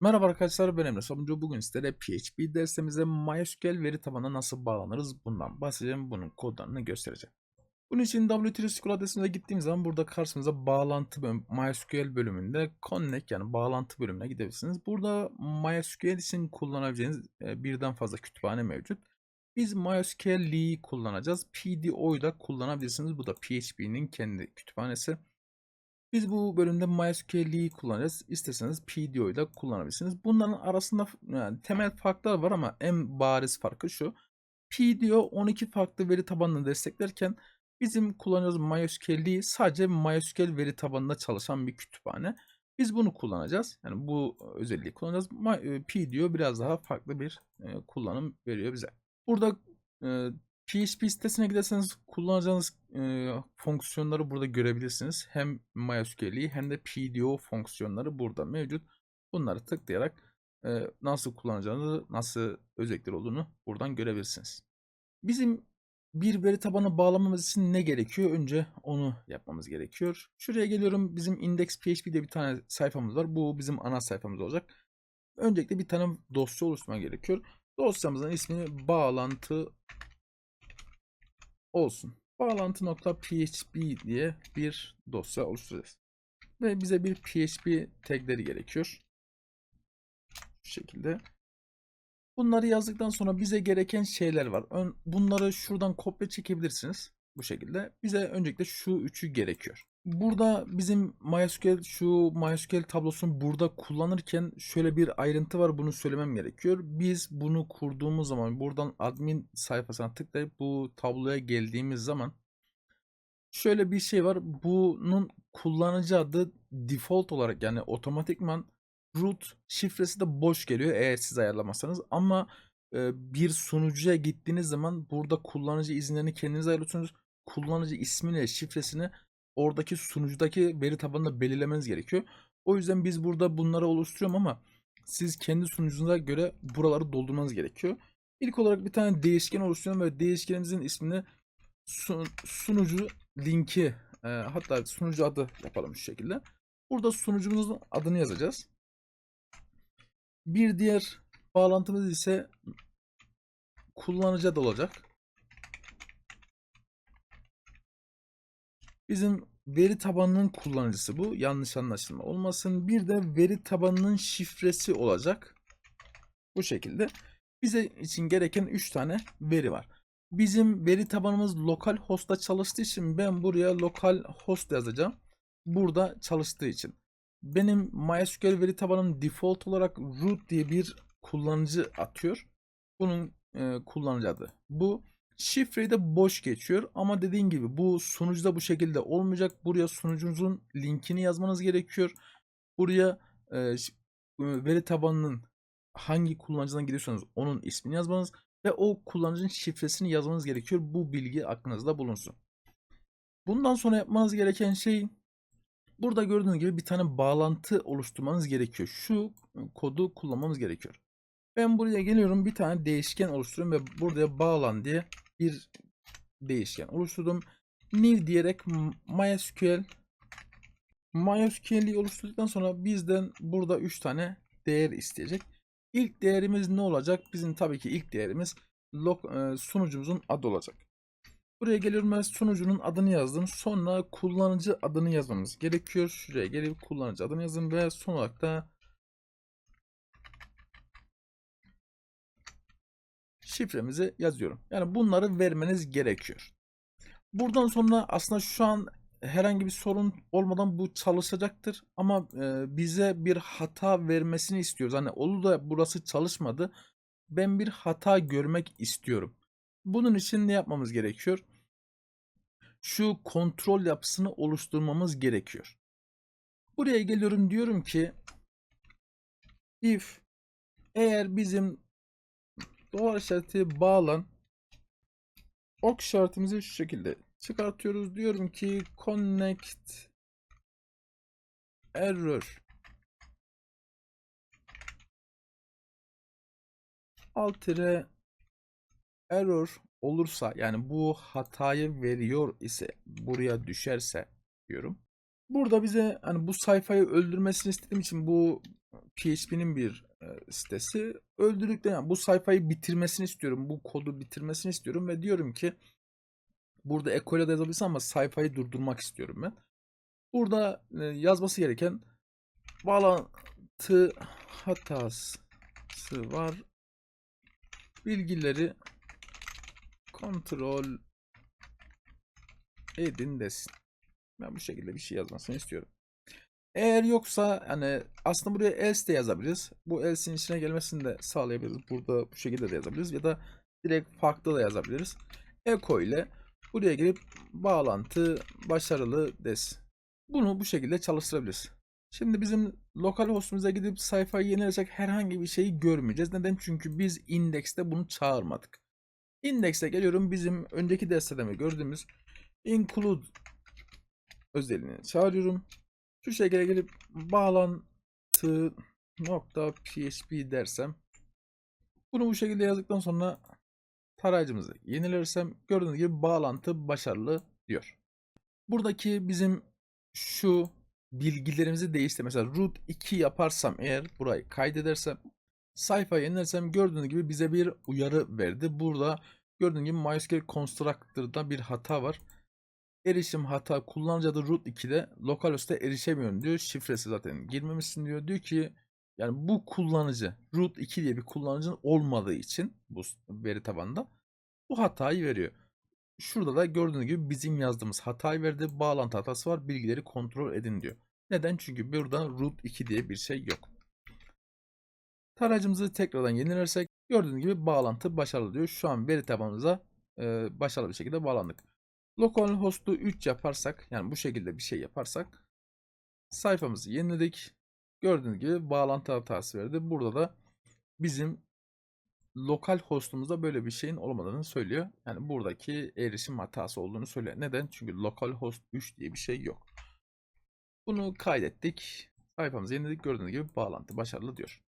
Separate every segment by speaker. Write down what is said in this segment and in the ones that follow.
Speaker 1: Merhaba arkadaşlar ben Emre Sabuncu. Bugün sizlere PHP dersimize MySQL veri tabanına nasıl bağlanırız bundan bahsedeceğim. Bunun kodlarını göstereceğim. Bunun için W3 SQL adresimize gittiğimiz zaman burada karşımıza bağlantı bölüm, MySQL bölümünde Connect yani bağlantı bölümüne gidebilirsiniz. Burada MySQL için kullanabileceğiniz e, birden fazla kütüphane mevcut. Biz MySQL'i kullanacağız. PDO'yu da kullanabilirsiniz. Bu da PHP'nin kendi kütüphanesi. Biz bu bölümde MySQL'i kullanacağız. İsterseniz PDO'yu da kullanabilirsiniz. Bunların arasında yani temel farklar var ama en bariz farkı şu. PDO 12 farklı veri tabanını desteklerken bizim kullanacağımız MySQL'i sadece MySQL veri tabanında çalışan bir kütüphane. Biz bunu kullanacağız. Yani bu özelliği kullanacağız. My- PDO biraz daha farklı bir e, kullanım veriyor bize. Burada e, PHP sitesine giderseniz kullanacağınız e, fonksiyonları burada görebilirsiniz. Hem MySQL'i hem de PDO fonksiyonları burada mevcut. Bunları tıklayarak e, nasıl kullanacağınızı, nasıl özellikler olduğunu buradan görebilirsiniz. Bizim bir veri tabanı bağlamamız için ne gerekiyor? Önce onu yapmamız gerekiyor. Şuraya geliyorum. Bizim index.php'de bir tane sayfamız var. Bu bizim ana sayfamız olacak. Öncelikle bir tane dosya oluşturma gerekiyor. Dosyamızın ismini bağlantı olsun. Bağlantı.php diye bir dosya oluşturacağız. Ve bize bir PHP tagleri gerekiyor. Şu şekilde. Bunları yazdıktan sonra bize gereken şeyler var. Bunları şuradan kopya çekebilirsiniz. Bu şekilde. Bize öncelikle şu üçü gerekiyor. Burada bizim MySQL şu MySQL tablosunu burada kullanırken şöyle bir ayrıntı var. Bunu söylemem gerekiyor. Biz bunu kurduğumuz zaman buradan admin sayfasına tıklayıp bu tabloya geldiğimiz zaman şöyle bir şey var. Bunun kullanıcı adı default olarak yani otomatikman root şifresi de boş geliyor eğer siz ayarlamazsanız ama e, bir sunucuya gittiğiniz zaman burada kullanıcı izinlerini kendiniz ayarlıyorsunuz. Kullanıcı ismiyle şifresini oradaki sunucudaki veri tabanında belirlemeniz gerekiyor. O yüzden biz burada bunları oluşturuyorum ama siz kendi sunucunuza göre buraları doldurmanız gerekiyor. İlk olarak bir tane değişken oluşturuyorum ve değişkenimizin ismini sun- sunucu linki e, hatta sunucu adı yapalım şu şekilde. Burada sunucumuzun adını yazacağız. Bir diğer bağlantımız ise kullanıcı adı olacak. Bizim veri tabanının kullanıcısı bu. Yanlış anlaşılma olmasın. Bir de veri tabanının şifresi olacak. Bu şekilde. Bize için gereken 3 tane veri var. Bizim veri tabanımız lokal hostta çalıştığı için ben buraya lokal host yazacağım. Burada çalıştığı için. Benim MySQL veri tabanım default olarak root diye bir kullanıcı atıyor. Bunun e, kullanıcı adı. Bu şifreyi de boş geçiyor ama dediğim gibi bu sunucuda bu şekilde olmayacak. Buraya sunucunuzun linkini yazmanız gerekiyor. Buraya e, e, veri tabanının hangi kullanıcıdan gidiyorsanız onun ismini yazmanız ve o kullanıcının şifresini yazmanız gerekiyor. Bu bilgi aklınızda bulunsun. Bundan sonra yapmanız gereken şey burada gördüğünüz gibi bir tane bağlantı oluşturmanız gerekiyor. Şu kodu kullanmamız gerekiyor. Ben buraya geliyorum bir tane değişken oluşturuyorum ve buraya bağlan diye bir değişken oluşturdum. New diyerek MySQL MySQL'i oluşturduktan sonra bizden burada 3 tane değer isteyecek. İlk değerimiz ne olacak? Bizim tabii ki ilk değerimiz log- e, sunucumuzun adı olacak. Buraya geliyorum ben sunucunun adını yazdım. Sonra kullanıcı adını yazmamız gerekiyor. Şuraya gelip kullanıcı adını yazın ve son olarak da şifremizi yazıyorum. Yani bunları vermeniz gerekiyor. Buradan sonra aslında şu an herhangi bir sorun olmadan bu çalışacaktır. Ama e, bize bir hata vermesini istiyoruz. Hani olur da burası çalışmadı. Ben bir hata görmek istiyorum. Bunun için ne yapmamız gerekiyor? Şu kontrol yapısını oluşturmamız gerekiyor. Buraya geliyorum diyorum ki if eğer bizim dolar işareti bağlan ok işaretimizi şu şekilde çıkartıyoruz. Diyorum ki connect error alt tire error olursa yani bu hatayı veriyor ise buraya düşerse diyorum. Burada bize hani bu sayfayı öldürmesini istediğim için bu PHP'nin bir sitesi. Öldürdükten yani bu sayfayı bitirmesini istiyorum. Bu kodu bitirmesini istiyorum ve diyorum ki burada eko ile de yazabilirsin ama sayfayı durdurmak istiyorum ben. Burada e, yazması gereken bağlantı hatası var. Bilgileri kontrol edin desin. Ben bu şekilde bir şey yazmasını istiyorum. Eğer yoksa hani aslında buraya else de yazabiliriz. Bu else'in içine gelmesini de sağlayabiliriz. Burada bu şekilde de yazabiliriz ya da direkt farklı da yazabiliriz. Echo ile buraya gelip bağlantı başarılı des. Bunu bu şekilde çalıştırabiliriz. Şimdi bizim lokal hostumuza gidip sayfayı yenilesek herhangi bir şeyi görmeyeceğiz. Neden? Çünkü biz indekste bunu çağırmadık. Indekse geliyorum bizim önceki derslerde gördüğümüz include özelliğini çağırıyorum. Şu şekilde gelip bağlantı nokta php dersem bunu bu şekilde yazdıktan sonra tarayıcımızı yenilersem gördüğünüz gibi bağlantı başarılı diyor. Buradaki bizim şu bilgilerimizi değiştir. Mesela root 2 yaparsam eğer burayı kaydedersem sayfayı yenilersem gördüğünüz gibi bize bir uyarı verdi. Burada gördüğünüz gibi MySQL Constructor'da bir hata var. Erişim hata kullanıcı adı root 2'de localhost'a erişemiyorum diyor. Şifresi zaten girmemişsin diyor. Diyor ki yani bu kullanıcı root 2 diye bir kullanıcının olmadığı için bu veri tabanında bu hatayı veriyor. Şurada da gördüğünüz gibi bizim yazdığımız hatayı verdi. Bağlantı hatası var. Bilgileri kontrol edin diyor. Neden? Çünkü burada root 2 diye bir şey yok. Tarayıcımızı tekrardan yenilersek gördüğünüz gibi bağlantı başarılı diyor. Şu an veri tabanımıza e, başarılı bir şekilde bağlandık. Localhost'u 3 yaparsak yani bu şekilde bir şey yaparsak sayfamızı yeniledik. Gördüğünüz gibi bağlantı hatası verdi. Burada da bizim lokal hostumuzda böyle bir şeyin olmadığını söylüyor. Yani buradaki erişim hatası olduğunu söylüyor. Neden? Çünkü localhost 3 diye bir şey yok. Bunu kaydettik. Sayfamızı yeniledik. Gördüğünüz gibi bağlantı başarılı diyor.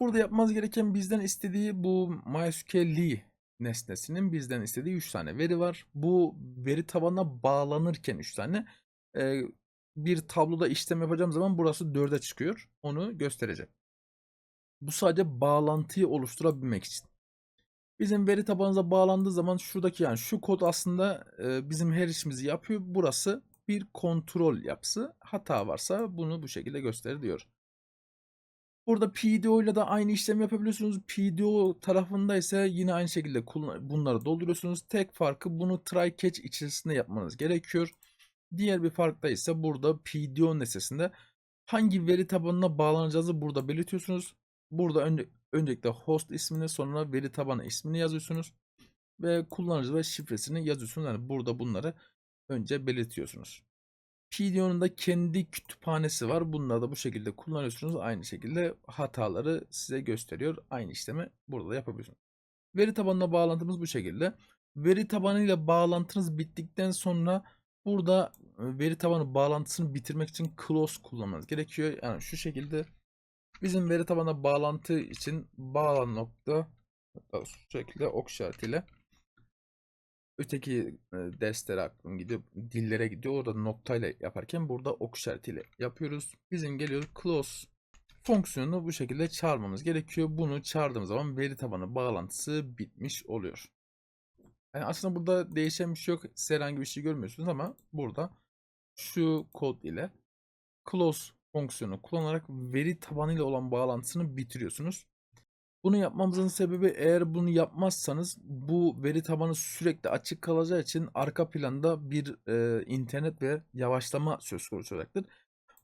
Speaker 1: Burada yapmamız gereken bizden istediği bu MySQL nesnesinin bizden istediği 3 tane veri var. Bu veri tabanına bağlanırken 3 tane e, bir tabloda işlem yapacağım zaman burası 4'e çıkıyor. Onu göstereceğim. Bu sadece bağlantıyı oluşturabilmek için. Bizim veri tabanımıza bağlandığı zaman şuradaki yani şu kod aslında e, bizim her işimizi yapıyor. Burası bir kontrol yapısı. Hata varsa bunu bu şekilde gösterir diyor. Burada PDO ile de aynı işlemi yapabiliyorsunuz. PDO tarafında ise yine aynı şekilde bunları dolduruyorsunuz. Tek farkı bunu try catch içerisinde yapmanız gerekiyor. Diğer bir fark da ise burada PDO nesnesinde hangi veri tabanına bağlanacağınızı burada belirtiyorsunuz. Burada önce, öncelikle host ismini sonra veri tabanı ismini yazıyorsunuz. Ve kullanıcı ve şifresini yazıyorsunuz. Yani burada bunları önce belirtiyorsunuz. PDO'nun da kendi kütüphanesi var. Bunları da bu şekilde kullanıyorsunuz. Aynı şekilde hataları size gösteriyor. Aynı işlemi burada da yapabiliyorsunuz. Veri tabanına bağlantımız bu şekilde. Veri tabanıyla bağlantınız bittikten sonra burada e, veri tabanı bağlantısını bitirmek için close kullanmanız gerekiyor. Yani şu şekilde bizim veri tabanına bağlantı için bağlan nokta şekilde ok işaretiyle öteki derslere aklım gidiyor, dillere gidiyor. Orada noktayla yaparken burada ok işaretiyle yapıyoruz. Bizim geliyor close fonksiyonunu bu şekilde çağırmamız gerekiyor. Bunu çağırdığımız zaman veri tabanı bağlantısı bitmiş oluyor. Yani aslında burada değişen bir şey yok. Siz herhangi bir şey görmüyorsunuz ama burada şu kod ile close fonksiyonu kullanarak veri tabanıyla olan bağlantısını bitiriyorsunuz. Bunu yapmamızın sebebi eğer bunu yapmazsanız bu veri tabanı sürekli açık kalacağı için arka planda bir e, internet ve yavaşlama söz konusu olacaktır.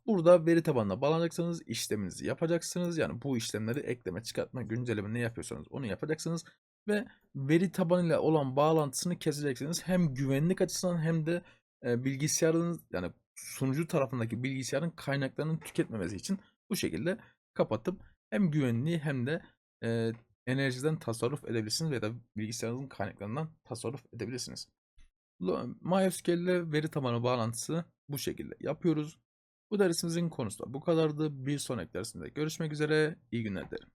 Speaker 1: Burada veri tabanına bağlanacaksınız, işleminizi yapacaksınız. Yani bu işlemleri ekleme, çıkartma, güncelleme ne yapıyorsanız onu yapacaksınız. Ve veri tabanıyla olan bağlantısını keseceksiniz. Hem güvenlik açısından hem de e, bilgisayarınız yani sunucu tarafındaki bilgisayarın kaynaklarının tüketmemesi için bu şekilde kapatıp hem güvenliği hem de e, enerjiden tasarruf edebilirsiniz ya da bilgisayarınızın kaynaklarından tasarruf edebilirsiniz. MySQL ile veri tabanı bağlantısı bu şekilde yapıyoruz. Bu dersimizin konusu da bu kadardı. Bir sonraki dersimde görüşmek üzere. İyi günler dilerim.